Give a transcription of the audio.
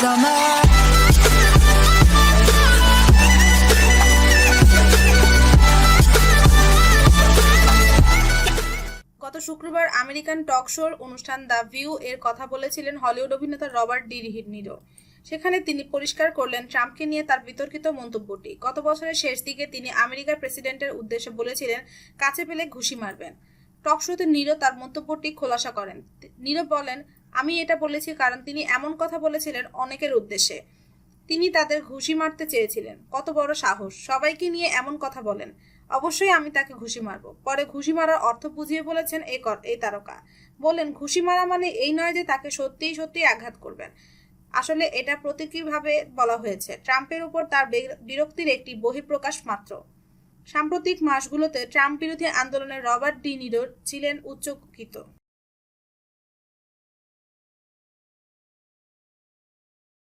গত শুক্রবার আমেরিকান টক শোর অনুষ্ঠান দ্য ভিউ এর কথা বলেছিলেন হলিউড অভিনেতা রবার্ট ডি নিরো। সেখানে তিনি পরিষ্কার করলেন ট্রাম্পকে নিয়ে তার বিতর্কিত মন্তব্যটি। গত বছরের শেষ দিকে তিনি আমেরিকার প্রেসিডেন্টের উদ্দেশ্যে বলেছিলেন, কাছে পেলে ঘুষি মারবেন। টক শোতে নীরব তার মন্তব্যটি খোলাসা করেন। নীরব বলেন আমি এটা বলেছি কারণ তিনি এমন কথা বলেছিলেন অনেকের উদ্দেশ্যে। তিনি তাদের ঘুষি মারতে চেয়েছিলেন। কত বড় সাহস। সবাইকে নিয়ে এমন কথা বলেন। অবশ্যই আমি তাকে ঘুষি মারব। পরে ঘুষি মারার অর্থ বুঝিয়ে বলেছেন এই এই তারকা। বলেন, ঘুষি মারা মানে এই নয় যে তাকে সত্যিই সত্যিই আঘাত করবেন। আসলে এটা প্রতীকীভাবে বলা হয়েছে। ট্রাম্পের উপর তার বিরক্তির একটি বহিঃপ্রকাশ মাত্র। সাম্প্রতিক মাসগুলোতে ট্রাম্প বিরোধী আন্দোলনে রবার্ট ডি নিরো ছিলেন উচ্চকিত।